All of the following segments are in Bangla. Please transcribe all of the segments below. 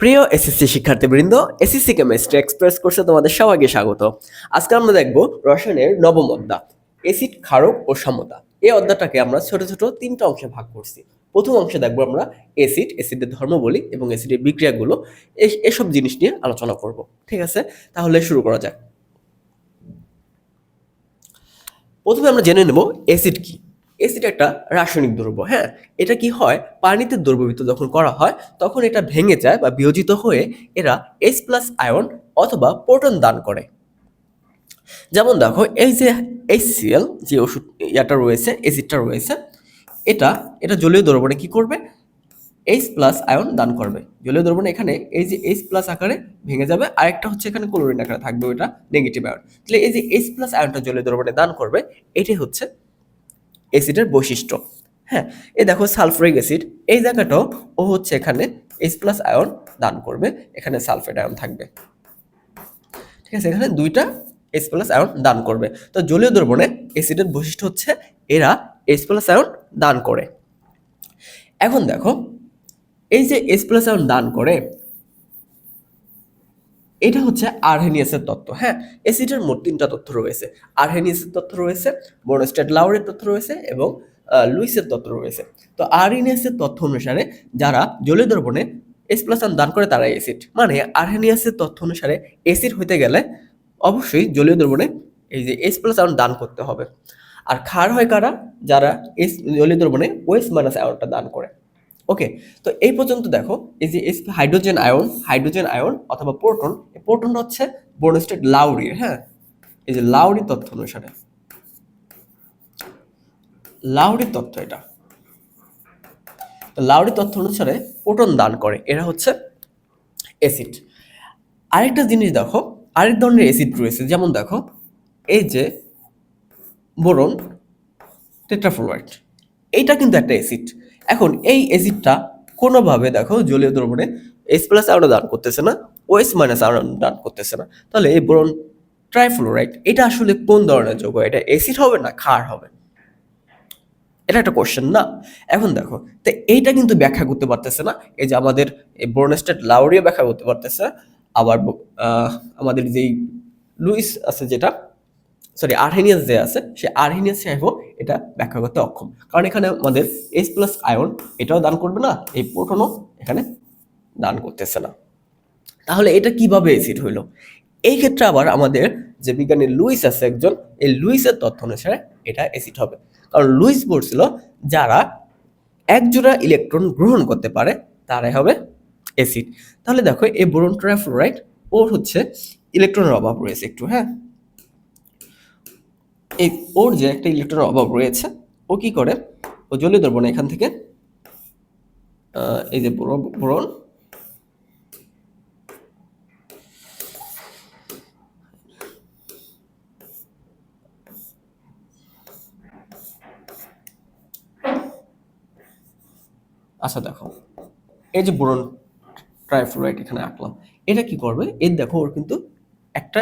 প্রিয় এসএসসি শিক্ষার্থীবৃন্দ, এসএসসি কেমিস্ট্রি এক্সপ্রেস কোর্সে তোমাদের সবাইকে স্বাগত। আজকে আমরা দেখব রসায়নের নবম অধ্যায় এসিড ক্ষারক ও সমতা। এই অধ্যায়টাকে আমরা ছোট ছোট তিনটা অংশে ভাগ করছি। প্রথম অংশে দেখব আমরা এসিড এসিডের ধর্মবলী এবং এসিডের বিক্রিয়াগুলো এসব জিনিস নিয়ে আলোচনা করব। ঠিক আছে? তাহলে শুরু করা যাক। প্রথমে আমরা জেনে নেব অ্যাসিড কি। অ্যাসিড একটা রাসায়নিক দ্রব্য হ্যাঁ? এটা কি হয়? পানিতে দ্রবীভূত যখন করা হয়, তখন এটা ভেঙে যায় বা বিয়োজিত হয়ে এরা এস প্লাস আয়ন অথবা প্রোটন দান করে। যেমন দেখো, এই যে এইচসিএল যে ওষুধ ইয়াটা রয়েছে অ্যাসিডটা রয়েছে, এটা এটা জলীয় দ্রবণে কি করবে? এইচ প্লাস আয়ন দান করবে। জলীয় দ্রবণে এখানে এই যে এইচ প্লাস আকারে ভেঙে যাবে, আরেকটা হচ্ছে এখানে ক্লোরিন আকারে থাকবে ওটা নেগেটিভ আয়ন তাহলে এই যে এইচ প্লাস আয়নটা জলীয় দ্রবণে দান করবে, এটাই হচ্ছে অ্যাসিডের বৈশিষ্ট্য। হ্যাঁ এ দেখো সালফারিক অ্যাসিড এই জায়গাটাও ও হচ্ছে এখানে এইচ প্লাস আয়ন দান করবে, এখানে সালফেট আয়ন থাকবে। ঠিক আছে, এখানে দুইটা এইচ প্লাস আয়ন দান করবে। তো জলীয় দ্রবণে অ্যাসিডের বৈশিষ্ট্য হচ্ছে এরা এইচ প্লাস আয়ন দান করে। এখন দেখো, এই যে এইচ প্লাস আয়ন দান করে এটা হচ্ছে আরহেনিয়াসের তত্ত্ব হ্যাঁ? এসিডের মোট তিনটা তথ্য রয়েছে। আরহেনিয়াসের তথ্য রয়েছে বনস্টেড লাউরের তথ্য রয়েছে এবং লুইসের তত্ত্ব রয়েছে। তো আরহেনিয়াসের তথ্য অনুসারে যারা জলীয় দ্রবণে এস প্লাস দান করে তারা অ্যাসিড মানে আরহেনিয়াসের তথ্য অনুসারে অ্যাসিড হইতে গেলে অবশ্যই জলীয় দ্রবণে এই যে এস প্লাস আয়ন দান করতে হবে। আর ক্ষার হয় কারা? যারা এস জলীয় দ্রবণে ওয়েস মাইনাস আয়নটা দান করে। ওকে তো এই পর্যন্ত দেখো, এই যে S hydrogen ion hydrogen ion অথবা প্রোটন এই প্রোটনটা হচ্ছে বোনস্টেড লাউরির হ্যাঁ? এই যে লাউরি তথ্য অনুসারে। লাউরির তথ্য এটা। তো লাউরি তথ্য অনুসারে প্রোটন দান করে, এরা হচ্ছে অ্যাসিড আরেকটা জিনিস দেখো, আরেক ধরনের অ্যাসিড রয়েছে, যেমন দেখো, এই যে বোরন টেট্রাফ্লোরাইড, এইটা কিন্তু একটা অ্যাসিড এখন এই অ্যাসিডটা কোনোভাবে দেখো জলীয় দ্রবণে এস প্লাস আয়ন দান করতেছে না ওএস মাইনাস আয়ন দান করতেছে না। তাহলে এই বোরন ট্রাইফ্লোরাইড এটা আসলে কোন ধরনের যৌগ? এটা অ্যাসিড হবে না ক্ষার হবে? এটা একটা কোশ্চেন না? এখন দেখো, তো এইটা কিন্তু ব্যাখ্যা করতে পারতেছে না। এই যে আমাদের এই বোর্নেস্টেড লাউরিও ব্যাখ্যা করতে পারতেছে। আবার আমাদের যেই লুইস আছে যেটা সরি আর্হেনিয়াস যে আছে, সে আর্হেনিয়াস সাহেবও এটা ব্যাখ্যা করতে অক্ষম। কারণ এখানে আমাদের এইচ প্লাস আয়ন এটাও দান করবে না, এই প্রোটনও এখানে দান করতেছে না। তাহলে এটা কীভাবে অ্যাসিড হইল? এই ক্ষেত্রে আবার আমাদের যে বিজ্ঞানী লুইস আছে একজন, এই লুইসের তথ্য অনুসারে এটা অ্যাসিড হবে। কারণ লুইস বলছিল, যারা এক জোড়া ইলেকট্রন গ্রহণ করতে পারে, তারাই হবে অ্যাসিড তাহলে দেখো, এই বোরন ট্রাইফ্লোরাইড ওর হচ্ছে ইলেকট্রনের অভাব রয়েছে একটু হ্যাঁ? এই ওর যে একটা ইলেকট্রনের অভাব রয়েছে, ও কি করে? ও জলীয় দ্রবণ এখান থেকে এই যে বোরন- আচ্ছা দেখো, এই যে বোরন ট্রাইফ্লোরাইড এখানে আঁকলাম, এটা কি করবে? এর দেখো, ওর কিন্তু একটা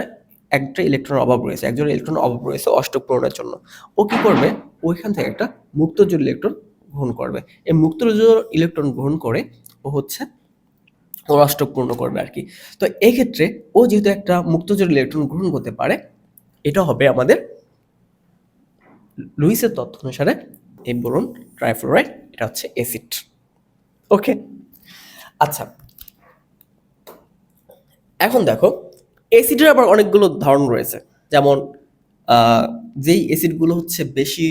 একটা ইলেকট্রন অভাব রয়েছে একজন ইলেকট্রন অভাব রয়েছে অষ্টক পূরণের জন্য। ও কি করবে? ওইখান থেকে একটা মুক্তজোর ইলেকট্রন গ্রহণ করবে। এই মুক্তজোর ইলেকট্রন গ্রহণ করে ও হচ্ছে ওর অষ্টক পূর্ণ করবে আর কি। তো এই ক্ষেত্রে ও যেহেতু একটা মুক্তজোর ইলেকট্রন গ্রহণ করতে পারে, এটা হবে আমাদের লুইসের তথ্য অনুসারে এই বোরন ট্রাইফ্লোরাইড, এটা হচ্ছে অ্যাসিড ওকে আচ্ছা। এখন দেখো অ্যাসিডের আবার অনেকগুলো ধরন রয়েছে। যেমন যেই অ্যাসিডগুলো হচ্ছে বেশি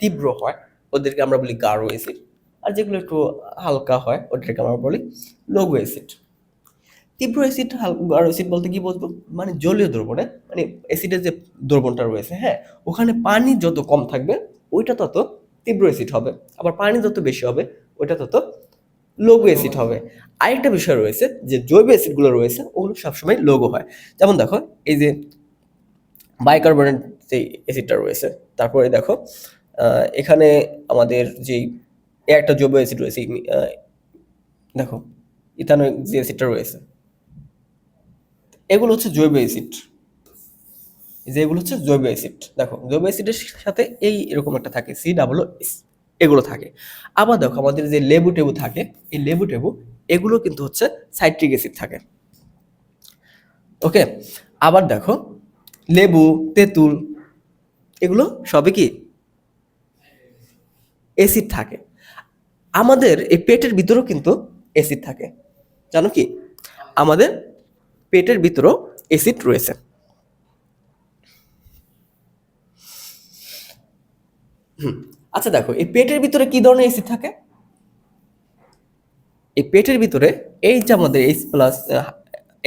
তীব্র হয়, ওদেরকে আমরা বলি গাঢ় অ্যাসিড আর যেগুলো একটু হালকা হয়, ওদেরকে আমরা বলি লঘু অ্যাসিড তীব্র অ্যাসিড গাঢ় অ্যাসিড বলতে কি বলব? মানে জলীয় দ্রবণে মানে অ্যাসিডের যে দ্রবণটা রয়েছে হ্যাঁ ওখানে পানি যত কম থাকবে, ওইটা তত তীব্র অ্যাসিড হবে। আবার পানি যত বেশি হবে, ওইটা তত লঘু অ্যাসিড হবে। আরেকটা বিষয় রয়েছে যে জৈব অ্যাসিডগুলো রয়েছে, ওগুলো সবসময় লঘু হয়। যেমন দেখো, এই যে বাইকার্বনেট যে অ্যাসিডটা রয়েছে, তারপরে দেখো এখানে আমাদের যেই একটা জৈব অ্যাসিড রয়েছে দেখো ইথানোয়িক যে অ্যাসিডটা রয়েছে, এগুলো হচ্ছে জৈব অ্যাসিড যে এগুলো হচ্ছে জৈব অ্যাসিড দেখো, জৈব অ্যাসিডের সাথে এই এরকম একটা থাকে সি ডাবল এস এগুলো থাকে। আবার দেখো আমাদের যে লেবু টেবু থাকে, এই লেবু টেবু, এগুলো কিন্তু হচ্ছে সাইট্রিক অ্যাসিড থাকে। ওকে? আবার দেখো, লেবু, তেঁতুল, এগুলো সবই কি? অ্যাসিড থাকে। আমাদের এই পেটের ভিতরেও কিন্তু অ্যাসিড থাকে। জানো কি? আমাদের পেটের ভিতরেও অ্যাসিড রয়েছে। হুম। আচ্ছা দেখো, এই পেটের ভিতরে কি ধরনের অ্যাসিড থাকে? এই পেটের ভিতরে এই যে আমাদের এইচ প্লাস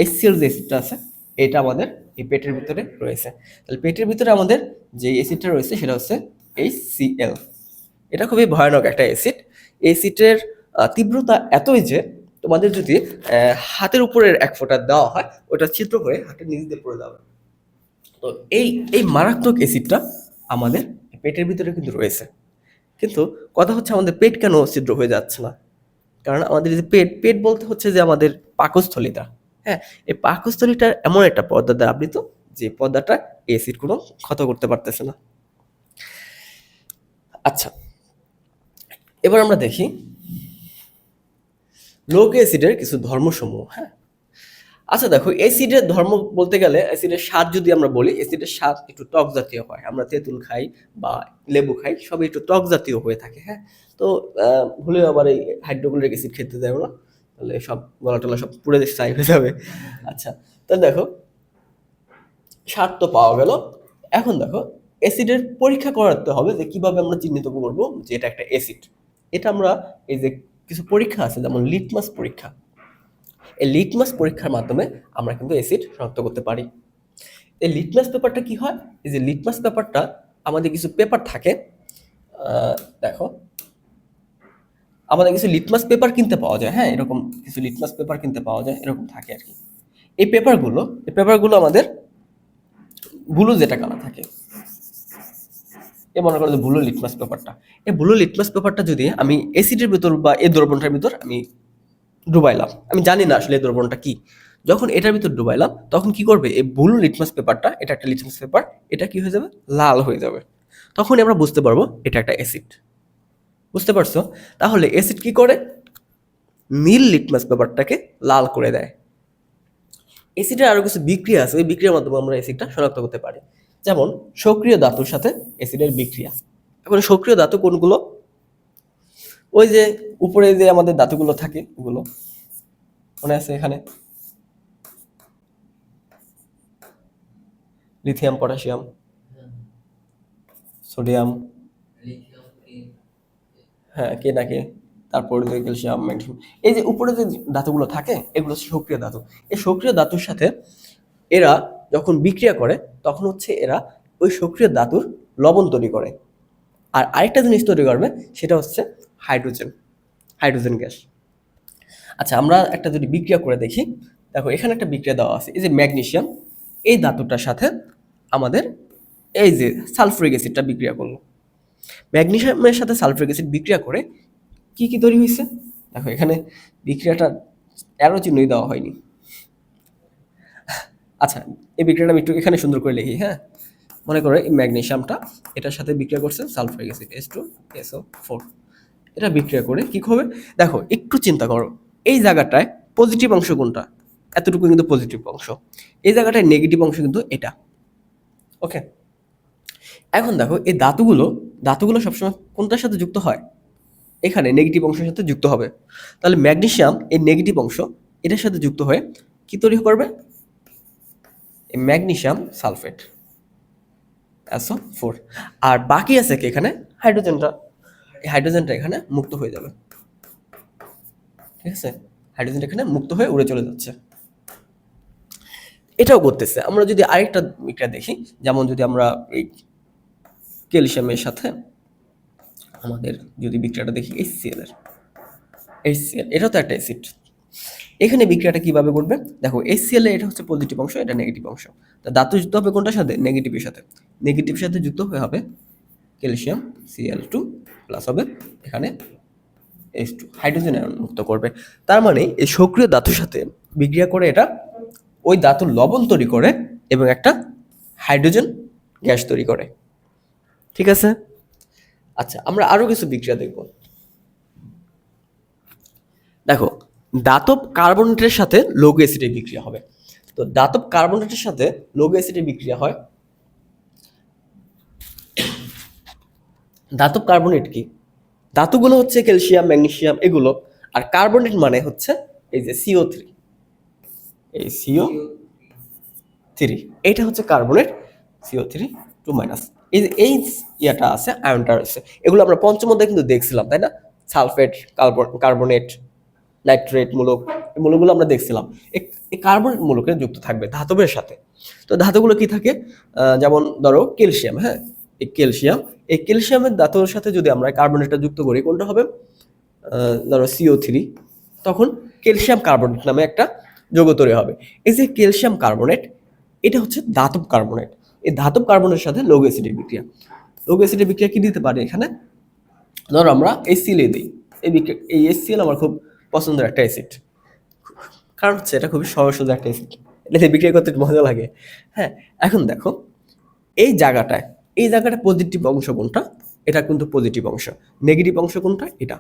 এইচসিএল যে অ্যাসিডটা আছে, এটা আমাদের এই পেটের ভিতরে রয়েছে। তাহলে পেটের ভিতরে আমাদের যে অ্যাসিডটা রয়েছে সেটা হচ্ছে এইচসিএল এটা খুবই ভয়ানক একটা অ্যাসিড অ্যাসিডের তীব্রতা এতই যে তোমাদের যদি হাতের উপরের এক ফোঁটা দেওয়া হয়, ওটা ছিদ্র হয়ে হাতের নিচ দিয়ে পড়ে যাবে। তো এই এই মারাত্মক এসিডটা আমাদের পেটের ভিতরে কিন্তু রয়েছে। কিন্তু কথা হচ্ছে আমাদের পেট কেন ছিদ্র হয়ে যাচ্ছে না? কারণ আমাদের যে পেট পেট বলতে হচ্ছে যে আমাদের পাকস্থলিটা। হ্যাঁ এই পাকস্থলিটা এমন একটা পর্দা দ্বারা আবৃত, যে পর্দাটা এসিড কোনো ক্ষত করতে পারতেছে না। আচ্ছা এবার আমরা দেখি লোক অ্যাসিডের কিছু ধর্মসমূহ হ্যাঁ। আচ্ছা দেখো অ্যাসিডের ধর্ম বলতে গেলে অ্যাসিডের স্বাদ যদি আমরা বলি অ্যাসিডের স্বাদ একটু টক জাতীয় হয়। আমরা তেঁতুল খাই বা লেবু খাই, সবই একটু টক জাতীয় হয়ে থাকে হ্যাঁ? তো ভুলেও আবার এই হাইড্রোক্লোরিক অ্যাসিড খেতে দেয় না, তাহলে সব গলা টলা সব পুড়ে ছাই হয়ে যাবে। আচ্ছা তাহলে দেখো, স্বাদ তো পাওয়া গেল। এখন দেখো অ্যাসিডের পরীক্ষা করাতে হবে যে কীভাবে আমরা চিহ্নিত করব যে এটা একটা অ্যাসিড এটা আমরা এই যে কিছু পরীক্ষা আছে, যেমন লিটমাস পরীক্ষা। এই লিটমাস পরীক্ষার মাধ্যমে আমরা কিন্তু অ্যাসিড শনাক্ত করতে পারি। এই লিটমাস পেপারটা কি হয়? এই যে লিটমাস পেপারটা আমাদের কিছু পেপার থাকে দেখো। আমাদের কিছু লিটমাস পেপার কিনতে পাওয়া যায় হ্যাঁ এরকম কিছু লিটমাস পেপার কিনতে পাওয়া যায়, এরকম থাকে আর কি। এই পেপারগুলো এই পেপারগুলো আমাদের ব্লু যেটা কালার থাকে, এ মনে করো যে ব্লু লিটমাস পেপারটা এই ব্লু লিটমাস পেপারটা যদি আমি অ্যাসিডের ভিতর বা এই দ্রবণটার ভিতর আমি ডুবাইলাম। আমি জানি না আসলে দ্রবণটা কি। যখন এটার ভিতর ডুবাইলাম, তখন কি করবে? এই ব্লু লিটমাস পেপারটা এটা একটা লিটমাস পেপার এটা কি হয়ে যাবে? লাল হয়ে যাবে। তখন আমরা বুঝতে পারব এটা একটা অ্যাসিড বুঝতে পারছ? তাহলে অ্যাসিড কি করে? নীল লিটমাস পেপারটাকে লাল করে দেয়। অ্যাসিডের আরও কিছু বিক্রিয়া আছে। ওই বিক্রিয়ার মাধ্যমে আমরা অ্যাসিডটা শনাক্ত করতে পারি। যেমন সক্রিয় ধাতুর সাথে অ্যাসিডের বিক্রিয়া। এখন সক্রিয় ধাতু কোনগুলো? ওই যে উপরে যে আমাদের ধাতুগুলো থাকে, ওগুলো মনে আছে এখানে? লিথিয়াম, পটাশিয়াম, সোডিয়াম হ্যাঁ কে না কে, তারপরে ক্যালসিয়াম ম্যাগনেসিয়াম এই যে উপরে যে ধাতুগুলো থাকে, এগুলো সক্রিয় ধাতু। এই সক্রিয় ধাতুর সাথে এরা যখন বিক্রিয়া করে, তখন হচ্ছে এরা ওই সক্রিয় ধাতুর লবণ তৈরি করে। আর আরেকটা জিনিস তৈরি করবে, সেটা হচ্ছে হাইড্রোজেন হাইড্রোজেন গ্যাস। আচ্ছা আমরা একটা যদি বিক্রিয়া করে দেখি, দেখো এখানে একটা বিক্রিয়া দেওয়া আছে, এই যে ম্যাগনেশিয়াম, এই ধাতুটার সাথে আমাদের এই যে সালফুরিক অ্যাসিডটা বিক্রিয়া করল। ম্যাগনেশিয়ামের সাথে সালফুরিক অ্যাসিড বিক্রিয়া করে কি কি তৈরি হয়েছে? দেখো, এখানে বিক্রিয়াটা অ্যারো চিহ্নই দেওয়া হয়নি। আচ্ছা এই বিক্রিয়াটা আমি একটু এখানে সুন্দর করে লিখি হ্যাঁ? মনে করো এই ম্যাগনেশিয়ামটা এটার সাথে বিক্রিয়া করছে sulphuric acid S two SO four এটা বিক্রিয়া করে কি হবে দেখো, একটু চিন্তা করো। এই জায়গাটায় পজিটিভ অংশ কোনটা? এতটুকু কিন্তু পজিটিভ অংশ। এই জায়গাটায় নেগেটিভ অংশ কিন্তু এটা। ওকে এখন দেখো, এই ধাতুগুলো ধাতুগুলো সবসময় কোনটার সাথে যুক্ত হয়? এখানে নেগেটিভ অংশের সাথে যুক্ত হবে। তাহলে ম্যাগনেশিয়াম এই নেগেটিভ অংশ, এটার সাথে যুক্ত হয়ে কি তৈরি করবে? এই ম্যাগনেসিয়াম সালফেট অ্যাসো ফোর আর বাকি আছে কি এখানে? হাইড্রোজেনটা হাইড্রোজেনটা এখানে মুক্ত হয়ে যাবে। ঠিক আছে? হাইড্রোজেনটা এখানে মুক্ত হয়ে উড়ে চলে যাচ্ছে। এটাও করতেছে। আমরা যদি আরেকটা বিক্রিয়া দেখি, যেমন যদি আমরা এই ক্যালসিয়ামের সাথে আমাদের যদি বিক্রিয়াটা দেখি এইচসিএল এর। এইচসিএল এটাও তো একটা অ্যাসিড। এখানে বিক্রিয়াটা কীভাবে করবে? দেখো এইচসিএল এটা হচ্ছে পজিটিভ অংশ, এটা নেগেটিভ অংশ। তা ধাতু যুক্ত হবে কোনটার সাথে? নেগেটিভের সাথে। নেগেটিভের সাথে যুক্ত হয়ে হবে ক্যালসিয়াম সিএল টু প্লাস হবে এখানে এইচ টু হাইড্রোজেন মুক্ত করবে। তার মানে এই সক্রিয় ধাতুর সাথে বিক্রিয়া করে এটা ওই ধাতুর লবণ তৈরি করে এবং একটা হাইড্রোজেন গ্যাস তৈরি করে। ঠিক আছে? আচ্ছা আমরা আরও কিছু বিক্রিয়া দেখব। দেখো, দাতব কার্বনেটের সাথে লৌহ অ্যাসিডের বিক্রিয়া হবে। তো দাতব কার্বনেটের সাথে লৌহ অ্যাসিডের বিক্রিয়া হয় দাতব কার্বনেট কি? ধাতুগুলো হচ্ছে ক্যালসিয়াম ম্যাগনেসিয়াম এগুলো, আর কার্বনেট মানে হচ্ছে এই যে সিও থ্রি এই সিও থ্রি এইটা হচ্ছে carbonate CO three two minus এই এই ইয়াটা আছে আয়নটা আছে এগুলো আমরা পঞ্চম অধ্যায়ে কিন্তু দেখছিলাম, তাই না? সালফেট কার্বনেট নাইট্রেট মূলক, এই মূলকগুলো আমরা দেখছিলাম। এই কার্বনেট মূলকে যুক্ত থাকবে ধাতবের সাথে। তো ধাতুগুলো কি থাকে? যেমন ধরো ক্যালসিয়াম হ্যাঁ? এই ক্যালসিয়াম। এই ক্যালসিয়ামের ধাতুর সাথে যদি আমরা কার্বনেটটা যুক্ত করি, কোনটা হবে? ধরো সিও থ্রি তখন ক্যালসিয়াম কার্বনেট নামে একটা যৌগ তৈরি হবে। এই যে ক্যালসিয়াম কার্বনেট, এটা হচ্ছে ধাতব কার্বনেট। এই ধাতব কার্বনের সাথে লৌহ অ্যাসিডের বিক্রিয়া। লৌহ অ্যাসিডের বিক্রিয়া কি দিতে পারে এখানে? ধরো আমরা এসিএল দিই। এই বিক্রিয়া এই এসিএল আমার খুব পছন্দের একটা অ্যাসিড। কারণ হচ্ছে এটা খুবই সহজ সোজা একটা অ্যাসিড। এটাতে বিক্রিয়া করতে মজা লাগে। হ্যাঁ এখন দেখো, এই জায়গাটায় এই জায়গাটা পজিটিভ অংশ কোনটা? এটা কিন্তু পজিটিভ অংশ। নেগেটিভ অংশ কোনটা? এটা।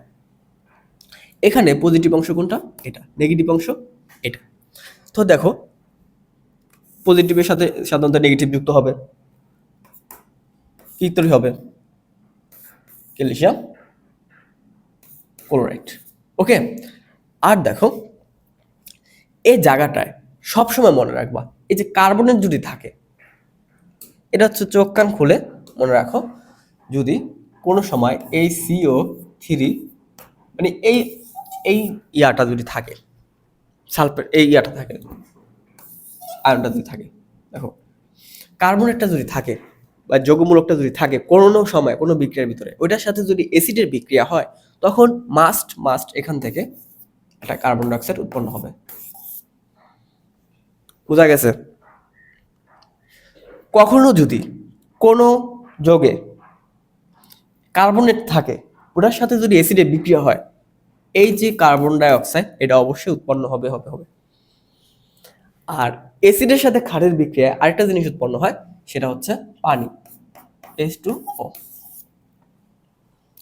এখানে পজিটিভ অংশ কোনটা? এটা। নেগেটিভ অংশ? এটা। তো দেখো পজিটিভের সাথে সাধারণত নেগেটিভ যুক্ত হবে। কি তৈরি হবে? Calcium chloride. ওকে? আর দেখো, এই জায়গাটায় সবসময় মনে রাখবা, এই যে কার্বনের যদি থাকে এটা হচ্ছে চোখ কান খুলে মনে রাখো। যদি কোনো সময় এই সিও থ্রি মানে এই এই ইয়াটা যদি থাকে সালফেট এই ইয়াটা থাকে, আয়নটা যদি থাকে, দেখো, কার্বনেটটা যদি থাকে বা যোগমূলকটা যদি থাকে কোনো সময়, কোনো বিক্রিয়ার ভিতরে, ওইটার সাথে যদি অ্যাসিডের বিক্রিয়া হয়, তখন মাস্ট মাস্ট এখান থেকে একটা কার্বন ডাইঅক্সাইড উৎপন্ন হবে। বোঝা গেছে? কখনো যদি কোনো যোগে কার্বনেট থাকে, ওটার সাথে যদি অ্যাসিডের বিক্রিয়া হয়, এই যে কার্বন ডাই অক্সাইড এটা অবশ্যই উৎপন্ন হবে হবে হবে। আর অ্যাসিডের সাথে ক্ষারের বিক্রিয়া আরেকটা জিনিস উৎপন্ন হয়, সেটা হচ্ছে পানি এস টু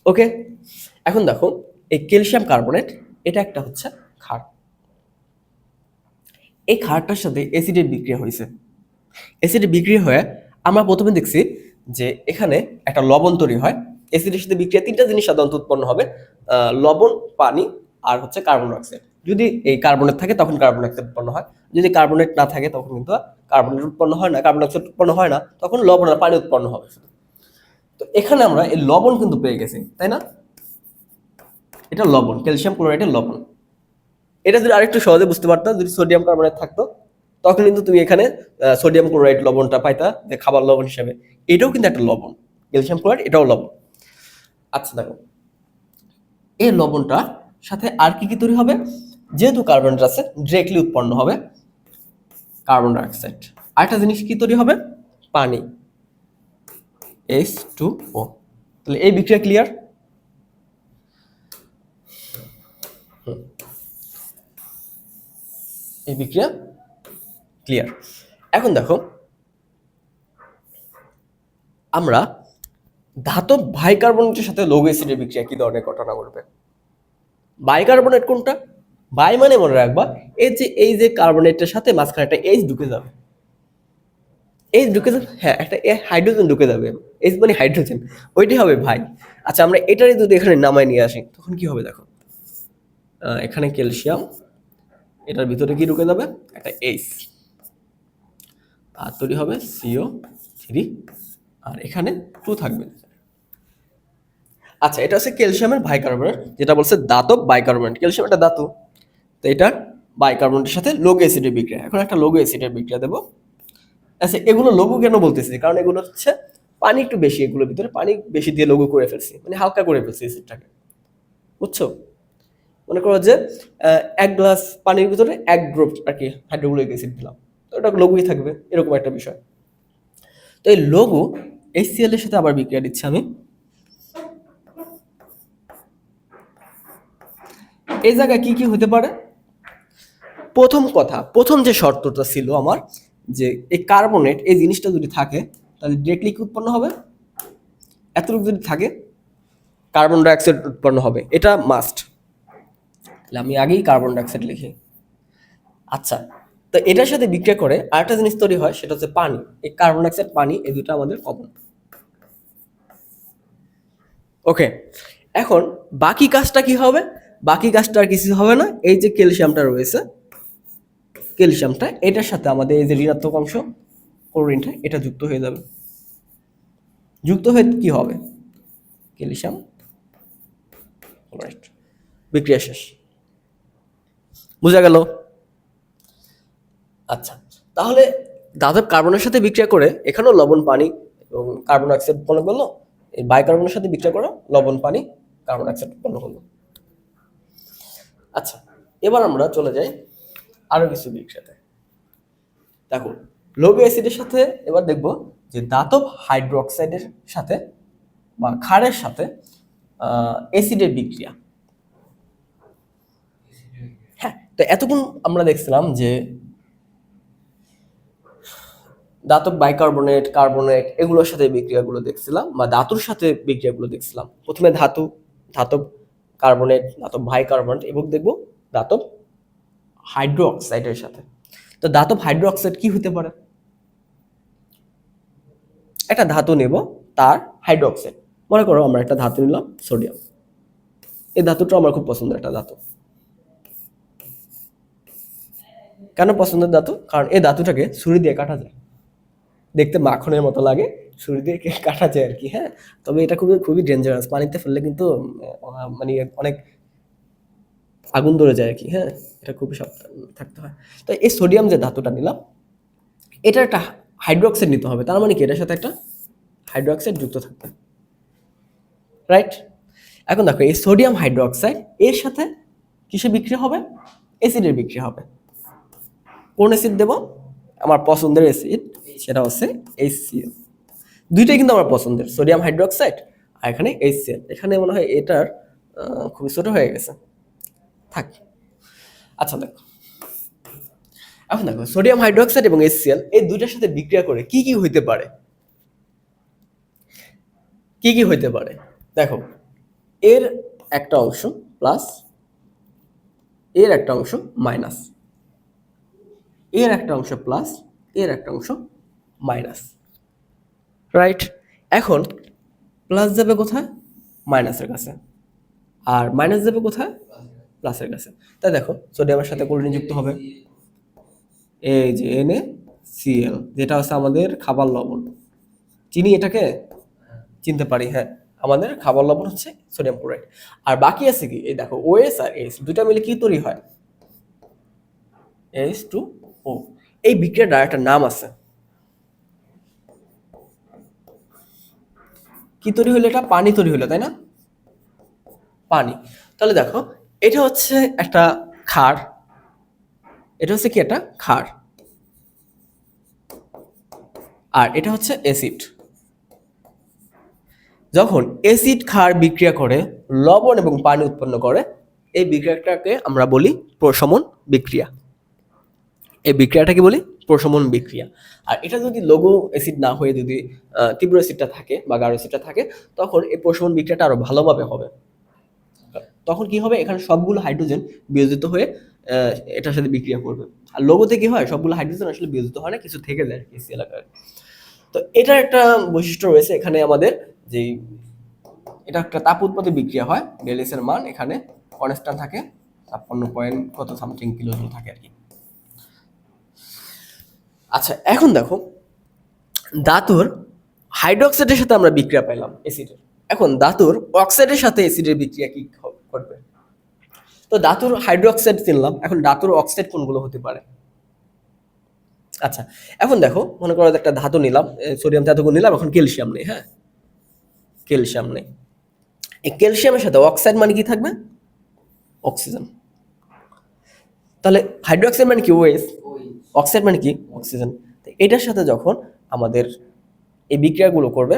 ওকে, এখন দেখো, এই ক্যালসিয়াম কার্বনেট, এটা একটা হচ্ছে ক্ষার। এই ক্ষারটার সাথে অ্যাসিডের বিক্রিয়া হয়েছে। অ্যাসিডের বিক্রিয়া হয়ে আমরা প্রথমে দেখছি যে এখানে একটা লবণ তৈরি হয়। অ্যাসিডের সাথে বিক্রিয়া তিনটা জিনিস সাধারণত উৎপন্ন হবে লবণ, পানি আর হচ্ছে কার্বন ডাইঅক্সাইড যদি এই কার্বনেট থাকে তখন কার্বন ডাইঅক্সাইড উৎপন্ন হয়, যদি কার্বনেট না থাকে তখন কিন্তু কার্বনেট উৎপন্ন হয় না কার্বন ডাইঅক্সাইড উৎপন্ন হয় না, তখন লবণ আর পানি উৎপন্ন হবে তো এখানে আমরা এই লবণ কিন্তু পেয়ে গেছি, তাই না? এটা লবণ ক্যালসিয়াম ক্লোরাইডের লবণ। এটা যদি আরেকটু সহজে বুঝতে পারতাম, যদি সোডিয়াম কার্বনেট থাকতো তখন কিন্তু তুমি এখানে সোডিয়াম ক্লোরাইড লবণটা পাইতা, যে খাবার লবণ হিসাবে। এটাও কিন্তু একটা লবণ। ক্যালসিয়াম ক্লোরাইড এটাও লবণ। আচ্ছা দেখো। এই লবণটা সাথে আর কি কি তৈরি হবে? যেহেতু কার্বনটা আছে ডিরেক্টলি উৎপন্ন হবে কার্বন ডাইঅক্সাইড আরেকটা জিনিস কি তৈরি হবে? পানি। এস টু ও তাহলে এই বিক্রিয়া ক্লিয়ার এই বিক্রিয়া ক্লিয়ার এখন দেখো, আমরা ধাতব বাইকার্বনেটের সাথে লৌহ অ্যাসিডের বিক্রিয়া কি ধরনের ঘটনা ঘটবে? বাইকার্বনেট কোনটা? বাই মানে মনে রাখবা, এই যে এই যে কার্বনেটের সাথে মাঝখানে একটা এইচ ঢুকে যাবে। এইচ ঢুকে যাবে? হ্যাঁ একটা হাইড্রোজেন ঢুকে যাবে। এইচ মানে হাইড্রোজেন ওইটাই হবে ভাই আচ্ছা আমরা এটারই যদি এখানে নামায় নিয়ে আসি, তখন কি হবে দেখো? এখানে ক্যালসিয়াম এটার ভিতরে কি ঢুকে যাবে? একটা এইচ আর তৈরি হবে সিও থ্রি। আর এখানে টু থাকবে। আচ্ছা এটা হচ্ছে ক্যালসিয়ামের বাইকার্বনেট যেটা বলছে দাতব বাইকার্বনেট ক্যালসিয়াম একটা ধাতু। তো এটা বাইকার্বনেটের সাথে লোগ অ্যাসিডের বিক্রিয়া। এখন একটা লোগ অ্যাসিডের বিক্রিয়া দেবো। আচ্ছা এগুলো লঘু কেন বলতেছি? কারণ এগুলো হচ্ছে পানি একটু বেশি, এগুলোর ভিতরে পানি বেশি দিয়ে লঘু করে ফেলছি। মানে হালকা করে ফেলছি অ্যাসিডটাকে বুঝছ? মনে করো যে এক গ্লাস পানির ভিতরে এক ড্রপ আর কি হাইড্রোক্লোরিক অ্যাসিড দিলাম। ওটা লঘুই থাকবে, এরকম একটা বিষয়। তো এই লঘু HCl এর সাথে আবার বিক্রিয়া দিচ্ছি আমি। এই জায়গায় কি কি হতে পারে? প্রথম কথা, প্রথম যে শর্তটা ছিল আমার, যে এই কার্বনেট এই জিনিসটা যদি থাকে, তাহলে ডিরেক্টলি কি উৎপন্ন হবে? এতটুকু যদি থাকে কার্বন ডাইঅক্সাইড উৎপন্ন হবে, এটা মাস্ট তাহলে আমি আগেই কার্বন ডাইঅক্সাইড লিখি। আচ্ছা তো এটার সাথে বিক্রিয়া করে আরেকটা জিনিস তৈরি হয়, সেটা হচ্ছে পানি। এই কার্বন ডাইঅক্সাইড পানি, এই দুটো আমাদের কমন ওকে এখন বাকি কাজটা কি হবে? বাকি কাজটা আর কিছু হবে না। এই যে ক্যালসিয়ামটা রয়েছে, ক্যালসিয়ামটা, এটার সাথে আমাদের এই যে ঋণাত্মক অংশ ক্লোরিনটা এটা যুক্ত হয়ে যাবে। যুক্ত হয়ে কি হবে? ক্যালসিয়াম বিক্রিয়া শেষ। বোঝা গেল? আচ্ছা তাহলে দাদব কার্বনের সাথে বিক্রিয়া করে এখানেও লবণ, পানি এবং কার্বন ডাইঅক্সাইড উৎপন্ন করল, এই বাইকার্বনের সাথে বিক্রিয়া করে লবণ, পানি কার্বন ডাইঅক্সাইড উৎপন্ন করল। আচ্ছা এবার আমরা চলে যাই আরও কিছু বিক্রিয়াতে। দেখো লৌহ অ্যাসিডের সাথে এবার দেখব যে দাতব হাইড্রোক্সাইডের সাথে বা ক্ষারের সাথে অ্যাসিডের বিক্রিয়া। হ্যাঁ তো এতক্ষণ আমরা দেখছিলাম যে দাতব বাইকার্বনেট কার্বনেট এগুলোর সাথে বিক্রিয়াগুলো দেখছিলাম বা ধাতুর সাথে বিক্রিয়াগুলো দেখছিলাম। প্রথমে ধাতু, ধাতব কার্বনেট ধাতব বাইকার্বনেট এবং দেখব ধাতব হাইড্রোক্সাইডের সাথে। তো ধাতব হাইড্রোক্সাইড কি হতে পারে? একটা ধাতু নেব, তার হাইড্রোক্সাইড মনে করো আমরা একটা ধাতু নিলাম সোডিয়াম এই ধাতুটা আমার খুব পছন্দের একটা ধাতু। কেন পছন্দের ধাতু? কারণ এই ধাতুটাকে ছুরি দিয়ে কাটা যায়। দেখতে মাখনের মতো লাগে। ছুরি দিয়ে কাটা যায় আর কি হ্যাঁ? তবে এটা খুবই খুবই ডেঞ্জারাস পানিতে ফেললে কিন্তু মানে অনেক আগুন ধরে যায় আর কি হ্যাঁ? এটা খুবই থাকতে হয়। তো এই সোডিয়াম যে ধাতুটা নিলাম, এটা একটা হাইড্রোক্সাইড নিতে হবে। তার মানে কি? এটার সাথে একটা হাইড্রোক্সাইড যুক্ত থাকবে। রাইট এখন দেখো, এই সোডিয়াম হাইড্রোক্সাইড এর সাথে কিসে বিক্রি হবে? অ্যাসিডের বিক্রি হবে। কোন অ্যাসিড দেব? আমার পছন্দের অ্যাসিড সেটা হচ্ছে এইচসিএল দুইটাই কিন্তু আমার পছন্দের সোডিয়াম হাইড্রোক্সাইড আর এখানে এইচসিএল এখানে মনে হয় এটার খুবই ছোট হয়ে গেছে। থাক। আচ্ছা দেখো। এখন দেখো সোডিয়াম হাইড্রোক্সাইড এবং এইচসিএল এই দুইটার সাথে বিক্রিয়া করে কি কি হইতে পারে? কি কি হইতে পারে? দেখো, এর একটা অংশ প্লাস এর একটা অংশ মাইনাস এর একটা অংশ প্লাস এর একটা অংশ মাইনাস রাইট এখন প্লাস যাবে কোথায়? মাইনাসের কাছে। আর মাইনাস যাবে কোথায়? প্লাসের কাছে। তাই দেখো সোডিয়ামের সাথে ক্লোরিন যুক্ত হবে। এই যে এন সিএল যেটা হচ্ছে আমাদের খাবার লবণ। চিনি এটাকে চিনতে পারি হ্যাঁ। আমাদের খাবার লবণ হচ্ছে সোডিয়াম ক্লোরাইড আর বাকি আছে কি? এই দেখো ওএস আর এস দুটা মিলে কি তৈরি হয়? এইচ টু ও এই বিক্রিয়াটার একটা নাম আছে। কি তৈরি হলো এটা? পানি তৈরি হলো, তাই না? পানি। তাহলে দেখো, এটা হচ্ছে একটা ক্ষার এটা হচ্ছে কি একটা? ক্ষার আর এটা হচ্ছে অ্যাসিড। যখন অ্যাসিড ক্ষার বিক্রিয়া করে, লবণ এবং পানি উৎপন্ন করে, এই বিক্রিয়াটাকে আমরা বলি প্রশমন বিক্রিয়া। এই বিক্রিয়াটাকে বলি? প্রশমন বিক্রিয়া। আর এটা যদি লঘু অ্যাসিড না হয়ে যদি তীব্র অ্যাসিডটা থাকে বা গাঢ় অ্যাসিডটা থাকে, তখন এই প্রশমন বিক্রিয়াটা আরও ভালোভাবে হবে। তখন কি হবে? এখানে সবগুলো হাইড্রোজেন বিয়োজিত হয়ে এটার সাথে বিক্রিয়া করবে। আর লঘুতে কি হয়? সবগুলো হাইড্রোজেন আসলে বিয়োজিত হয় না, কিছু থেকে যায় এসি এলাকায়। তো এটার একটা বৈশিষ্ট্য রয়েছে এখানে আমাদের যে, এটা একটা তাপ উৎপাদক বিক্রিয়া হয়। ডেলিসের মান এখানে কনস্ট্যান্ট থাকে। ছাপ্পান্ন পয়েন্ট কত সামথিং কিলো থাকে আর কি। আচ্ছা এখন দেখো, ধাতুর হাইড্রোক্সাইডের সাথে আমরা বিক্রিয়া পাইলাম অ্যাসিডের এখন ধাতুর অক্সাইডের সাথে অ্যাসিডের বিক্রিয়া কি ঘটবে? তো ধাতুর হাইড্রোক্সাইড চিনলাম এখন ধাতুর অক্সাইড কোনগুলো হতে পারে? আচ্ছা এখন দেখো, মনে করো একটা ধাতু নিলাম সোডিয়াম ধাতুগুলো নিলাম, এখন ক্যালসিয়াম নেই হ্যাঁ? ক্যালসিয়াম নেই। এই ক্যালসিয়ামের সাথে অক্সাইড মানে কি থাকবে? অক্সিজেন তাহলে হাইড্রোক্সাইড মানে কি ওএস অক্সাইড মানে কি? অক্সিজেন তো এটার সাথে যখন আমাদের এই বিক্রিয়াগুলো করবে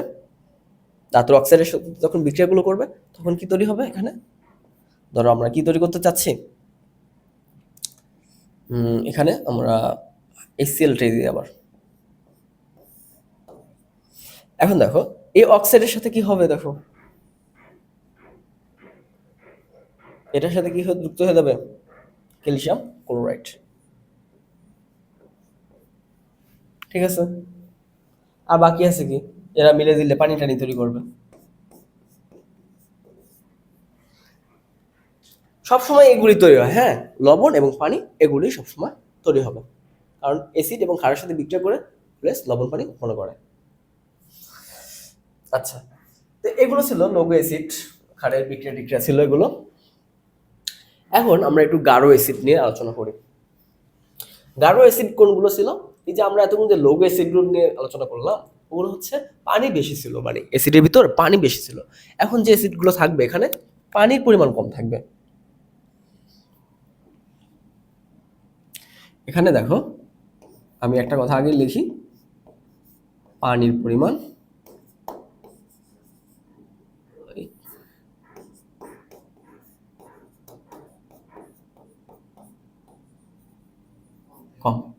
ধাতুর অক্সাইডের সাথে যখন বিক্রিয়াগুলো করবে, তখন কি তৈরি হবে এখানে? ধরো আমরা কি তৈরি করতে চাচ্ছি? এখানে আমরা এইচসিএলটাই দিই আবার। এখন দেখো, এই অক্সাইডের সাথে কি হবে দেখো? এটার সাথে কি যুক্ত হয়ে যাবে? Calcium chloride. ঠিক আছে? আর বাকি আছে কি? এরা মিলে দিলে পানি টানি তৈরি করবে। সবসময় এগুলি তৈরি হয় হ্যাঁ? লবণ এবং পানি এগুলি সবসময় তৈরি হবে। কারণ অ্যাসিড এবং ক্ষারের সাথে বিক্রিয়া করে প্লাস লবণ পানি উৎপন্ন করে। আচ্ছা তো এগুলো ছিল লঘু অ্যাসিড ক্ষারের বিক্রিয়া টিক্রিয়া ছিল এগুলো। এখন আমরা একটু গাঢ় অ্যাসিড নিয়ে আলোচনা করি। গাঢ় অ্যাসিড কোনগুলো ছিল? এই যে আমরা এতক্ষণ যে লঘু অ্যাসিডগুলো নিয়ে আলোচনা করলাম, ওগুলো হচ্ছে পানি বেশি ছিল মানে অ্যাসিডের ভিতর পানি বেশি ছিল। এখন যে অ্যাসিডগুলো থাকবে এখানে, পানির পরিমাণ কম থাকবে। এখানে দেখো, আমি একটা কথা আগে লিখি। পানির পরিমাণ। কম।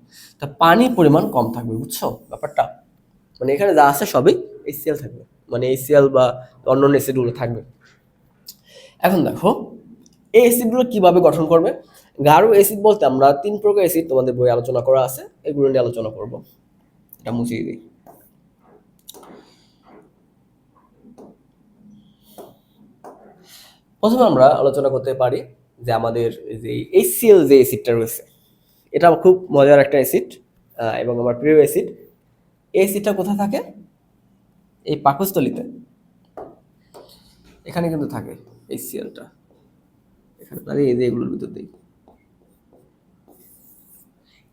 তা পানির পরিমাণ কম থাকবে, বুঝছ? ব্যাপারটা। মানে এখানে যা আছে সবই এইচসিএল থাকবে। মানে এইচসিএল বা অন্যান্য অ্যাসিডগুলো থাকবে। এখন দেখো, এই অ্যাসিডগুলো কীভাবে গঠন করবে? গাঢ় অ্যাসিড বলতে আমরা তিন প্রকার অ্যাসিড তোমাদের বই আলোচনা করা আছে। এগুলো নিয়ে আলোচনা করব। এটা মুছিয়ে দিই। প্রথমে আমরা আলোচনা করতে পারি যে আমাদের যে এইচসিএল যে অ্যাসিডটা রয়েছে এটা খুব মজার একটা অ্যাসিড এবং আমার প্রিয় অ্যাসিড। এই অ্যাসিডটা কোথায় থাকে? এই পাকস্থলিতে। এখানে কিন্তু থাকে এই সিএলটা এখানে দাঁড়িয়ে এই যে এগুলোর ভিতর দিই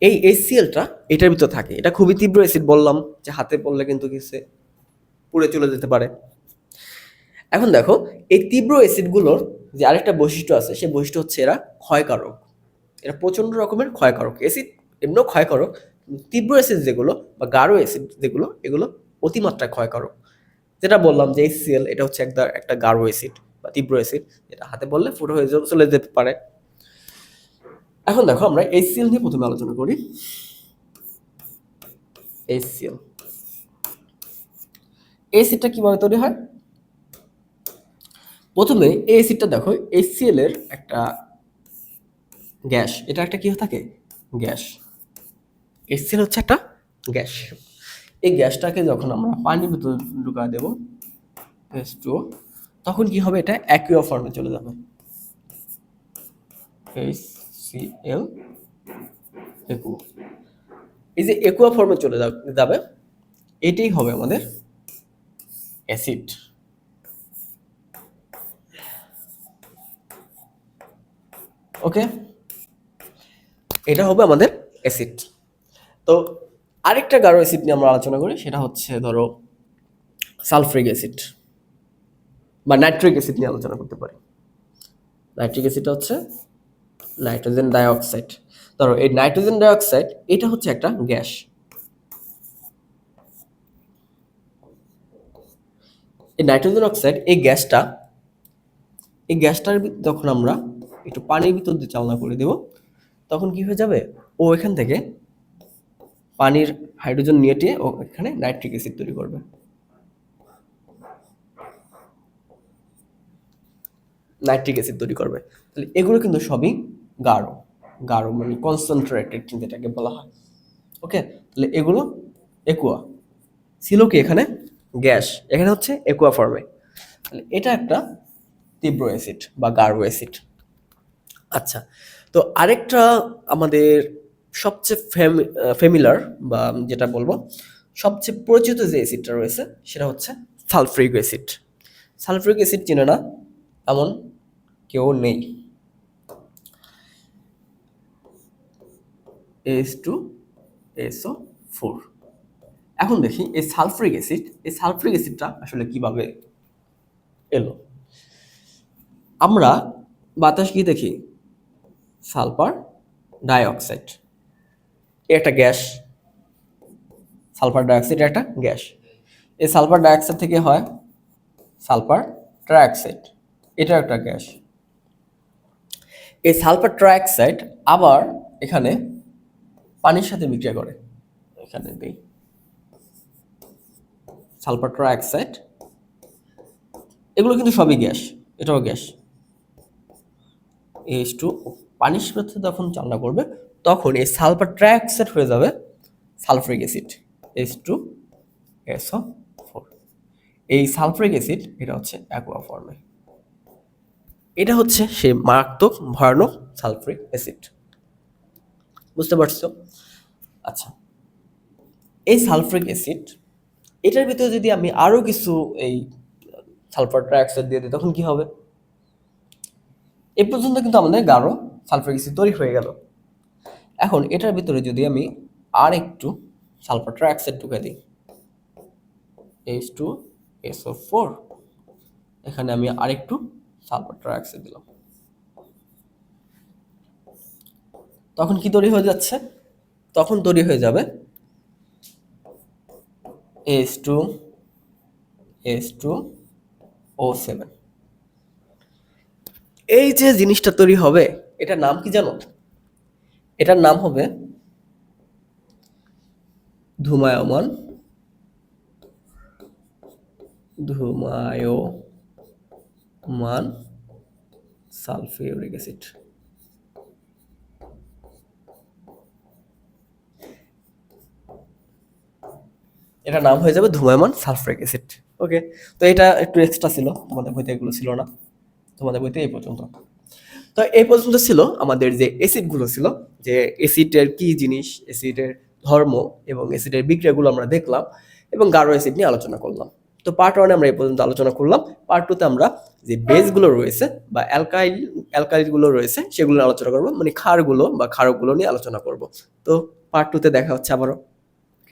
এই এসিএলটা এটার ভিতর থাকে। এটা খুবই তীব্র অ্যাসিড বললাম যে হাতে পড়লে কিন্তু কিছু পুড়ে চলে যেতে পারে। এখন দেখো, এই তীব্র অ্যাসিডগুলোর যে আরেকটা বৈশিষ্ট্য আছে, সেই বৈশিষ্ট্য হচ্ছে এরা ক্ষয়কারক। এরা প্রচণ্ড রকমের ক্ষয়কারক অ্যাসিড এমনিও ক্ষয়কারক, তীব্র অ্যাসিড যেগুলো বা গাঢ় অ্যাসিড যেগুলো, এগুলো অতিমাত্রায় ক্ষয়কারক। যেটা বললাম যে এইচসিএল এটা হচ্ছে একটা একটা গাঢ় অ্যাসিড বা তীব্র অ্যাসিড যেটা হাতে বললে ফুটো হয়ে চলে যেতে পারে। এখন দেখো আমরা এইচসিএল নিয়ে প্রথমে আলোচনা করি। এইচসিএল এই কীভাবে তৈরি হয়? প্রথমে এই অ্যাসিডটা দেখো এইচসিএল এর একটা গ্যাস। এটা একটা কি থাকে? গ্যাস। এইচসিএল হচ্ছে একটা গ্যাস। এই গ্যাসটাকে যখন আমরা পানির ভিতরে ঢুকা দেব এস টু তখন কি হবে? এটা অ্যাকুয়া ফর্মে চলে যাবে। এইচ সি এল একু এই যে একুয়া ফর্মে চলে যাবে এটাই হবে আমাদের অ্যাসিড ওকে এটা হবে আমাদের অ্যাসিড তো আরেকটা গাঢ় অ্যাসিড নিয়ে আমরা আলোচনা করি, সেটা হচ্ছে ধরো সালফ্রিক অ্যাসিড বা নাইট্রিক অ্যাসিড নিয়ে আলোচনা করতে পারি। নাইট্রিক অ্যাসিডটা হচ্ছে নাইট্রোজেন ডাইঅক্সাইড ধরো এই নাইট্রোজেন ডাইঅক্সাইড এটা হচ্ছে একটা গ্যাস। এই নাইট্রোজেন অক্সাইড এই গ্যাসটা, এই গ্যাসটার যখন আমরা একটু পানির ভিতর দিয়ে চালনা করে দেব তখন কি হয়ে যাবে? ও এখান থেকে পানির হাইড্রোজেন নিয়ে ও এখানে নাইট্রিক অ্যাসিড তৈরি করবে। নাইট্রিক অ্যাসিড তৈরি করবে। তাহলে এগুলো কিন্তু সবই গাঢ়। গাঢ় মানে কনসেন্ট্রেটেড যেটাকে বলা হয়। ওকে? তাহলে এগুলো একুয়া। ছিল কি এখানে? গ্যাস। এখানে হচ্ছে একুয়া ফর্মে তাহলে এটা একটা তীব্র অ্যাসিড বা গাঢ় অ্যাসিড। আচ্ছা। তো আরেকটা আমাদের সবচেয়ে ফেমিলার বা যেটা বলব, সবচেয়ে পরিচিত যে অ্যাসিডটা রয়েছে, সেটা হচ্ছে সালফ্রিক অ্যাসিড সালফ্রিক অ্যাসিড চেনে না, এমন কেউ নেই। এস টু এসও ফোর এখন দেখি, এই সালফ্রিক অ্যাসিড এই সালফ্রিক অ্যাসিডটা আসলে কীভাবে এলো? আমরা বাতাস কি দেখি? Sulphur dioxide. একটা গ্যাস। সালফার ডাইঅক্সাইড একটা গ্যাস। এই সালফার ডাইঅক্সাইড থেকে হয় সালফার ট্রাইঅক্সাইড। এটা একটা গ্যাস। এই সালফার ট্রাইঅক্সাইড আবার এখানে পানির সাথে বিক্রিয়া করে। এখানে দিই সালফার ট্রাইঅক্সাইড। এগুলো কিন্তু সবই গ্যাস। এটাও গ্যাস। এইচ টু পানির সাথে যখন চালনা করবে, তখন এই সালফার ট্রাইঅক্সাইড হয়ে যাবে sulphuric acid S two S S O four এই সালফারিক অ্যাসিড, এটা হচ্ছে অ্যাকোয়া ফর্মে এটা হচ্ছে সেই মারাত্মক ভয়ানক সালফারিক অ্যাসিড। বুঝতে পারছ? আচ্ছা এই সালফারিক অ্যাসিড, এটার ভিতরে যদি আমি আরও কিছু এই সালফার ট্রাইঅক্সাইড দিয়ে দিই, তখন কি হবে? এ পর্যন্ত কিন্তু আমাদের গাঢ় সালফারিক অ্যাসিড তৈরি হয়ে গেল। এখন এটার ভিতরে যদি আমি আর একটু সালফার ট্রাইঅক্সাইড ঢুকে দিই এইচ টু এসও ফোর এখানে আমি আরেকটু সালফার ট্রাইঅক্সাইড দিলাম। তখন কি তৈরি হয়ে যাচ্ছে? তখন তৈরি হয়ে যাবে S two S two O seven এই যে জিনিসটা তৈরি হবে এটার নাম কি জানো? এটার নাম হবে ধুমায়মান ধুমায়মান সালফিউরিক অ্যাসিড। এটার নাম হয়ে যাবে ধুমায়মান সালফারিক অ্যাসিড। ওকে তো এটা একটু এক্সট্রা ছিল, তোমাদের বইতে এগুলো ছিল না। তোমাদের বইতে এই পর্যন্ত। তো এই পর্যন্ত ছিল আমাদের যে অ্যাসিডগুলো ছিল, যে অ্যাসিডের কি জিনিস অ্যাসিডের ধর্ম এবং অ্যাসিডের বিক্রিয়াগুলো আমরা দেখলাম এবং গাঢ় অ্যাসিড নিয়ে আলোচনা করলাম। তো পার্ট ওয়ানে আমরা এই পর্যন্ত আলোচনা করলাম। পার্ট টুতে আমরা যে বেসগুলো রয়েছে বা অ্যালকাইল অ্যালকাইলগুলো রয়েছে সেগুলো আলোচনা করব মানে ক্ষারগুলো বা ক্ষারকগুলো নিয়ে আলোচনা করব। তো পার্ট টুতে দেখা হচ্ছে আবারও।